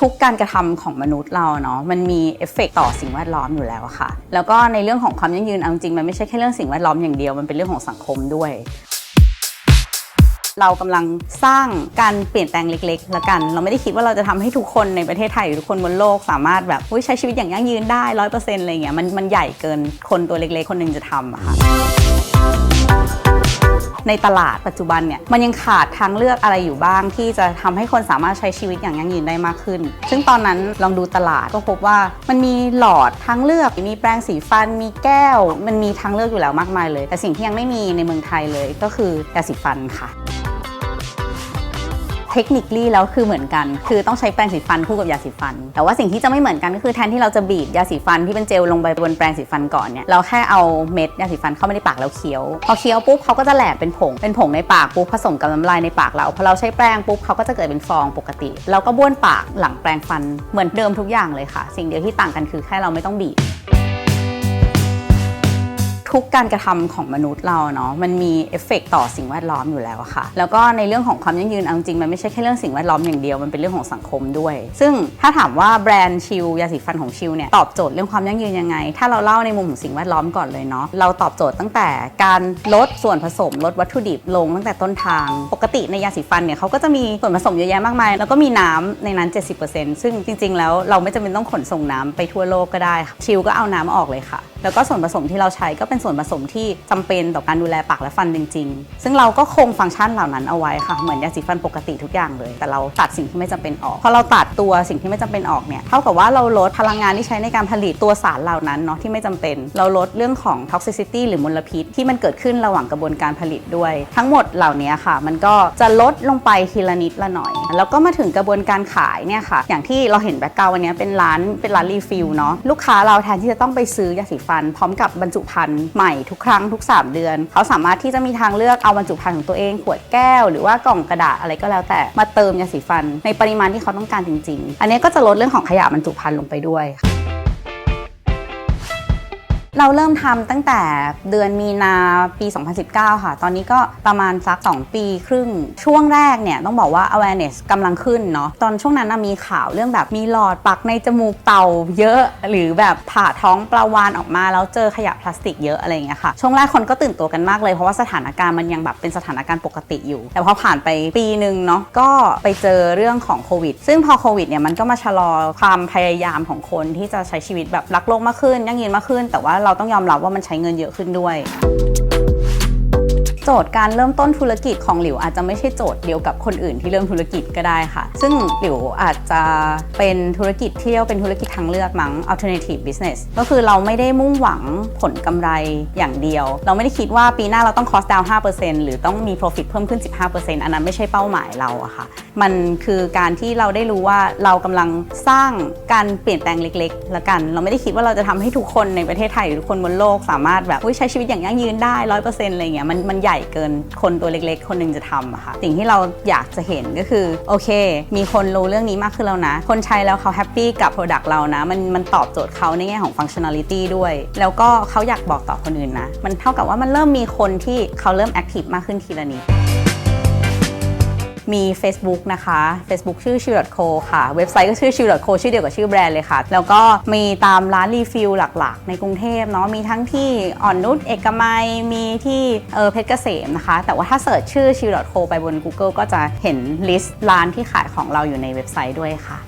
ทุกๆการกระทำของมนุษย์เราเนาะมันมีเอฟเฟกต์ต่อสิ่งแวดล้อมอยู่แล้วค่ะ แล้วก็ในเรื่องของความยั่งยืนเอาจริงมันไม่ใช่แค่เรื่องสิ่งแวดล้อมอย่างเดียวมันเป็นเรื่องของสังคมด้วย เรากำลังสร้างการเปลี่ยนแปลงเล็กๆละกัน เราไม่ได้คิดว่าเราจะทำให้ทุกคนในประเทศไทยหรือทุกคนบนโลกสามารถแบบใช้ชีวิตอย่างยั่งยืนได้ร้อยเปอร์เซ็นต์อะไรเงี้ยมันมันใหญ่เกินคนตัวเล็กๆ คนหนึ่งจะทำอะค่ะ ในตลาดปัจจุบันเนี่ยมันยังขาดทางเลือกอะไรอยู่บ้าง ที่จะทำให้คนสามารถใช้ชีวิตอย่างยั่งยืนได้มากขึ้น ซึ่งตอนนั้นลองดูตลาดก็พบว่ามันมีหลอดทางเลือก มีแปรงสีฟัน มีแก้ว มันมีทางเลือกอยู่แล้วมากมายเลย แต่สิ่งที่ยังไม่มีในเมืองไทยเลยก็คือยาสีฟันค่ะ เทคนิคลี่แล้วคือเหมือนกัน คือต้องใช้แปรงสีฟันคู่กับยาสีฟัน แต่ว่าสิ่งที่จะไม่เหมือนกันก็คือแทนที่เราจะบีบยาสีฟันที่เป็นเจลลงไปบนแปรงสีฟันก่อนเนี่ยเราแค่เอาเม็ดยาสีฟันเข้าไปในปากแล้วเคี้ยว พอเคี้ยวปุ๊บเขาก็จะแหลกเป็นผงเป็นผงในปากปุ๊บผสมกับน้ำลายในปากเราพอเราใช้แปรงปุ๊บเขาก็จะเกิดเป็นฟองปกติเราก็บ้วนปากหลังแปรงฟันเหมือนเดิมทุกอย่างเลยค่ะ สิ่งเดียวที่ต่างกันคือแค่เราไม่ต้องบีบ ทุกการกระทำของมนุษย์เราเนาะมันมีเอฟเฟกต์ต่อสิ่งแวดล้อมอยู่แล้วค่ะ แล้วก็ในเรื่องของความยั่งยืนเอาจริงมันไม่ใช่แค่เรื่องสิ่งแวดล้อมอย่างเดียวมันเป็นเรื่องของสังคมด้วย ซึ่งถ้าถามว่าแบรนด์ชิลยาสีฟันของชิลเนี่ยตอบโจทย์เรื่องความยั่งยืนยังไง ถ้าเราเล่าในมุมของสิ่งแวดล้อมก่อนเลยเนาะเราตอบโจทย์ตั้งแต่การลดส่วนผสมลดวัตถุดิบลงตั้งแต่ต้นทาง ปกติในยาสีฟันเนี่ยเขาก็จะมีส่วนผสมเยอะแยะมากมาย แล้วก็มีน้ำในนั้น 70%ซึ่งจริง ๆ แล้วเราไม่จำเป็นต้องขนส่งน้ำไปทั่วโลกก็ได้ค่ะชิลก็เอาน้ำออกเลยค่ะ แล้วก็ส่วนผสมที่เราใช้ก็เป็นส่วนผสมที่จำเป็นต่อการดูแลปากและฟันจริง ๆ ซึ่งเราก็คงฟังก์ชันเหล่านั้นเอาไว้ค่ะ เหมือนยาสีฟันปกติทุกอย่างเลย แต่เราตัดสิ่งที่ไม่จำเป็นออกพอเราตัดตัวสิ่งที่ไม่จำเป็นออกเนี่ยเท่ากับว่าเราลดพลังงานที่ใช้ในการผลิตตัวสารเหล่านั้นเนาะที่ไม่จำเป็น เราลดเรื่องของ toxicity หรือมลพิษ ที่มันเกิดขึ้นระหว่างกระบวนการผลิตด้วย ทั้งหมดเหล่านี้ค่ะ มันก็จะลดลงไปทีละนิดละหน่อยแล้วก็มาถึงกระบวนการขายเนี่ยค่ะ อย่างที่เราเห็นแบ็กกราววันนี้เป็นร้านเป็นร้านรีฟิลเนาะลูกค้าเราแทนที่จะต้องไปซื้อยาสีฟัน พร้อมกับบรรจุภัณฑ์ใหม่ทุกครั้งทุก 3 เดือน เขาสามารถที่จะมีทางเลือกเอาบรรจุภัณฑ์ของตัวเอง ขวดแก้ว หรือว่ากล่องกระดาษอะไรก็แล้วแต่มาเติมยาสีฟัน ในปริมาณที่เขาต้องการจริง ๆ อันนี้ก็จะลดเรื่องของขยะบรรจุภัณฑ์ลงไปด้วยค่ะ เราเริ่มทำตั้งแต่เดือนมีนาปี 2019 ค่ะ ตอนนี้ก็ประมาณสัก 2 ปีครึ่ง ช่วงแรกเนี่ยต้องบอกว่า awareness กำลังขึ้นเนาะ ตอนช่วงนั้นมีข่าวเรื่องแบบมีหลอดปักในจมูกเต่าเยอะ หรือแบบผ่าท้องปลาวานออกมาแล้วเจอขยะพลาสติกเยอะอะไรอย่างเงี้ยค่ะ ช่วงแรกคนก็ตื่นตัวกันมากเลยเพราะว่าสถานการณ์มันยังแบบเป็นสถานการณ์ปกติอยู่ แต่พอผ่านไปปีหนึ่งเนาะ ก็ไปเจอเรื่องของโควิด ซึ่งพอโควิดเนี่ยมันก็มาชะลอความพยายามของคนที่จะใช้ชีวิตแบบรักโลกมากขึ้นยั่งยืนมากขึ้น แต่ว่าเราต้องยอมรับว่ามันใช้เงินเยอะขึ้นด้วย โจทย์การเริ่มต้นธุรกิจของหลิวอาจจะไม่ใช่โจทย์เดียวกับคนอื่นที่เริ่มธุรกิจก็ได้ค่ะ ซึ่งหลิวอาจจะเป็นธุรกิจที่เรียกว่าเป็นธุรกิจทางเลือกมั้ง alternative business ก็คือเราไม่ได้มุ่งหวังผลกำไรอย่างเดียว เราไม่ได้คิดว่าปีหน้าเราต้อง cost down 5%หรือต้องมี profit เพิ่มขึ้น 15%อันนั้นไม่ใช่เป้าหมายเราอะค่ะ มันคือการที่เราได้รู้ว่าเรากำลังสร้างการเปลี่ยนแปลงเล็กๆละกัน เราไม่ได้คิดว่าเราจะทำให้ทุกคนในประเทศไทยหรือทุกคนบนโลกสามารถแบบใช้ชีวิตอย่างยั่งยืนได้ร้อยเปอร์เซ็นต์อะไรเงี้ยมันมันใหญ่เกินคนตัวเล็ก ๆ คนหนึ่งจะทำอะค่ะ สิ่งที่เราอยากจะเห็นก็คือ โอเค มีคนรู้เรื่องนี้มากขึ้นแล้วนะ คนใช้แล้วเขาแฮปปี้กับ Product เรานะ มันมันตอบโจทย์เขาในแง่ของฟังชั่น n ลิตี้ด้วย แล้วก็เขาอยากบอกต่อคนอื่นนะ มันเท่ากับว่ามันเริ่มมีคนที่เขาเริ่มแอคทีฟมากขึ้นทีละนิด มี Facebook นะคะ Facebook ชื่อ s h i l co ค่ะ เว็บไซต์ก็ชื่อ s h i l co ชื่อเดียวกับชื่อแบรนด์เลยค่ะ แล้วก็มีตามร้านรีฟิลหลักๆ ในกรุงเทพเนาะมีทั้งที่อ่อนนุชเอกมัยมีที่เออเพชรเกษมนะคะ แต่ว่าถ้าเสิร์ชชื่อ s h i l co ไปบน Google ก็จะเห็นลิสต์ร้านที่ขายของเราอยู่ในเว็บไซต์ด้วยค่ะ